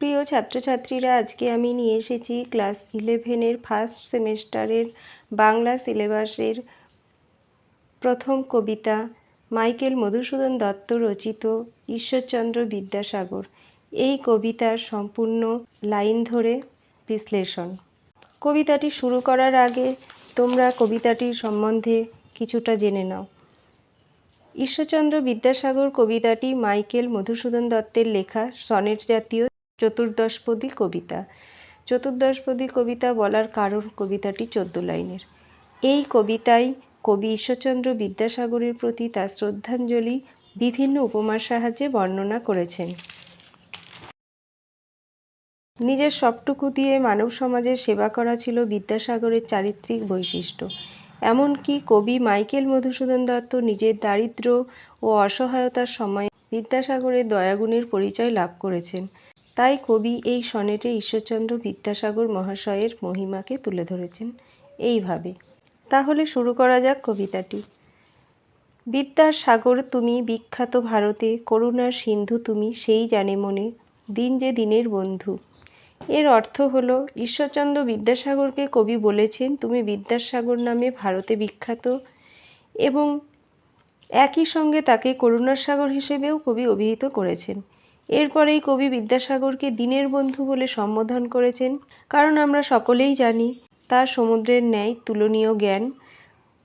প্রিয় ছাত্রছাত্রীরা, আজকে আমি নিয়ে এসেছি ক্লাস ইলেভেনের ফার্স্ট সেমেস্টারের বাংলা সিলেবাসের প্রথম কবিতা মাইকেল মধুসূদন দত্ত রচিত ঈশ্বরচন্দ্র বিদ্যাসাগর। এই কবিতার সম্পূর্ণ লাইন ধরে বিশ্লেষণ। কবিতাটি শুরু করার আগে তোমরা কবিতাটির সম্বন্ধে কিছুটা জেনে নাও। ঈশ্বরচন্দ্র বিদ্যাসাগর কবিতাটি মাইকেল মধুসূদন দত্তের লেখা সনেট জাতীয় চতুর্দশপদী কবিতা। চতুর্দশপদী কবিতা বলার কারণ কবিতাটি চোদ্দ লাইনের। এই কবিতায় কবি ঈশ্বরচন্দ্র বিদ্যাসাগরের প্রতি তার শ্রদ্ধাঞ্জলি, বিভিন্ন উপমার সাহায্যে বর্ণনা করেছেন। নিজের সবটুকু দিয়ে মানব সমাজের সেবা করা ছিল বিদ্যাসাগরের চারিত্রিক বৈশিষ্ট্য। এমনকি কবি মাইকেল মধুসূদন দত্ত নিজের দারিদ্র্য ও অসহায়তার সময় বিদ্যাসাগরের দয়াগুণের পরিচয় লাভ করেছেন। তাই কবি এই সনেটে ঈশ্বরচন্দ্র বিদ্যাসাগর মহাশয়ের মহিমাকে তুলে ধরেছেন এইভাবে তাহলে শুরু করা যাক কবিতাটি। বিদ্যার সাগর তুমি বিখ্যাত ভারতে, করুণার সিন্ধু তুমি সেই জানে মনে, দিন যে দিনের বন্ধু। এর অর্থ হলো, ঈশ্বরচন্দ্র বিদ্যাসাগরকে কবি বলেছেন, তুমি বিদ্যাসাগর নামে ভারতে বিখ্যাত এবং একই সঙ্গে তাকে করুণার সাগর হিসেবেও কবি অভিহিত করেছেন। এরপরেই কবি বিদ্যাসাগরকে দিনের বন্ধু বলে সম্বোধন করেছেন। কারণ আমরা সকলেই জানি, তার সমুদ্রের ন্যায় তুলনীয় জ্ঞান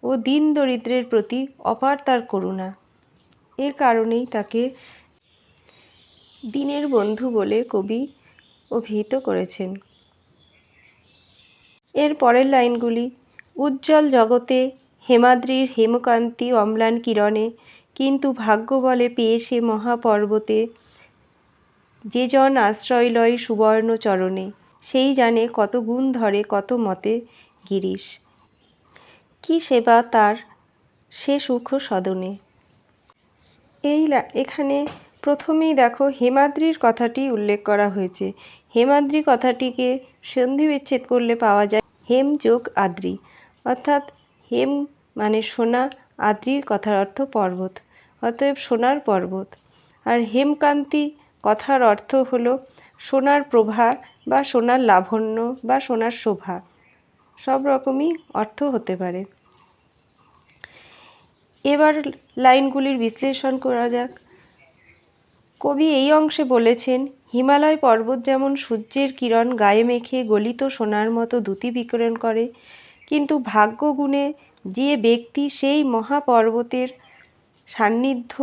ও দিন দরিদ্রের প্রতি অপার তার করুণা। এ কারণেই তাকে দিনের বন্ধু বলে কবি অভিহিত করেছেন। এর পরের লাইনগুলি, উজ্জ্বল জগতে হেমাদ্রির হেমকান্তি অম্লান কিরণে, কিন্তু ভাগ্য বলে পেয়ে সে মহাপর্বতে যে জন আশ্রয় লয় সুবর্ণ চরণে সেই জানে কত গুণ ধরে কত মতে গিরিশ। কি সেবা তার সে সুখ সদনে। এই এখানে প্রথমেই দেখো হেমাদ্রির কথাটি উল্লেখ করা হয়েছে। হেমাদ্রি কথাটিকে সন্ধি বিচ্ছেদ করলে পাওয়া যায় হেম যোগ আদ্রি। অর্থাৎ হেম মানে সোনা, আদ্রির কথার অর্থ পর্বত। অতএব সোনার পর্বত। আর হেমকান্তি কথার অর্থ হলো সোনার প্রভা বা সোনার লাবণ্য বা সোনার শোভা। সব রকমই অর্থ হতে পারে। এবার লাইনগুলির বিশ্লেষণ করা যাক। কবি এই অংশে বলেছেন, হিমালয় পর্বত যেমন সূর্যের কিরণ গায়ে মেখে গলিত সোনার মতো দ্যুতি বিকিরণ করে, কিন্তু ভাগ্যগুণে যে ব্যক্তি সেই মহাপর্বতের সান্নিধ্য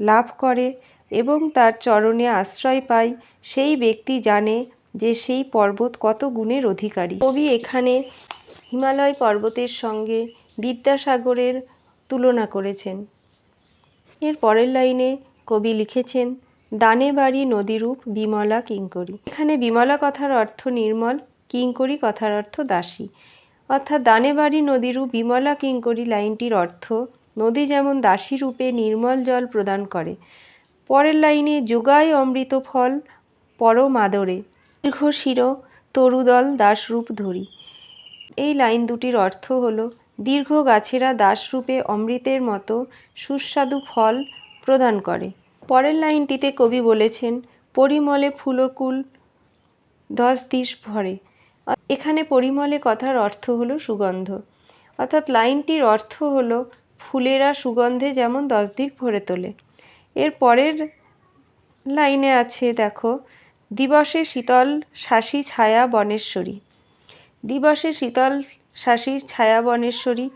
লাভ করে এবং তার চরণে আশ্রয় পায়, সেই ব্যক্তি জানে যে সেই পর্বত কত গুণের অধিকারী। কবি এখানে হিমালয় পর্বতের সঙ্গে বিদ্যাসাগরের তুলনা করেছেন। এর পরের লাইনে কবি লিখেছেন, দানে বাড়ি নদীরূপ বিমলা কিঙ্করি। এখানে বিমলা কথার অর্থ নির্মল, কিঙ্করি কথার অর্থ দাসী। অর্থাৎ দানে বাড়ি নদীরূপ বিমলা কিঙ্করি লাইনটির অর্থ, নদী যেমন দাসী রূপে নির্মল জল প্রদান করে। পরের লাইনে যোগায় অমৃত ফল, পরম আদরে। দীর্ঘ শির, তরুদল, দাসরূপ ধরি। এই লাইন দুটির অর্থ হলো, দীর্ঘ গাছেরা দাসরূপে অমৃতের মতো সুস্বাদু ফল প্রদান করে। পরের লাইনটিতে কবি বলেছেন, পরিমলে ফুলকুল দশ দিশ ভরে। এখানে পরিমলে কথার অর্থ হলো সুগন্ধ। অর্থাৎ লাইনটির অর্থ হলো, ফুলেরা সুগন্ধে যেমন দশ দিক ভরে তোলে। এর পরের লাইনে আছে, দেখো, দিবসে শীতল শাসী ছায়া বনেশ্বরী। দিবসে শীতল শাসী ছায়া বনেশ্বরী,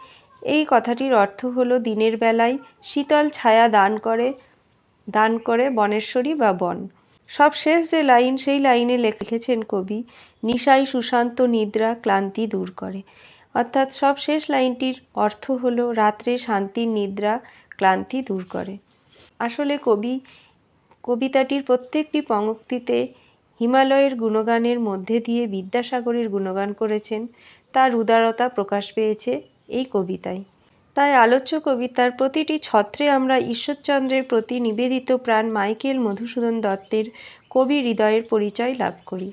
এই কথাটির অর্থ হলো দিনের বেলায় শীতল ছায়া দান করে দান করে বনেশ্বরী বা বন। সবশেষ যে লাইন, সেই লাইনে লিখেছেন কবি নিশাই সুশান্ত নিদ্রা ক্লান্তি দূর করে। অর্থাৎ সব শেষ লাইনটির অর্থ হলো, রাত্রে শান্তির নিদ্রা ক্লান্তি দূর করে। আসলে কবি, কবিতাটির প্রত্যেকটি পঙ্ক্তিতে হিমালয়ের গুণগানের মধ্যে দিয়ে বিদ্যাসাগরের গুণগান করেছেন, তার উদারতা প্রকাশ পেয়েছে এই কবিতায়। তাই আলোচ্য কবিতার প্রতিটি ছত্রে আমরা ঈশ্বরচন্দ্রের প্রতি নিবেদিত প্রাণ মাইকেল মধুসূদন দত্তের কবি হৃদয়ের পরিচয় লাভ করি।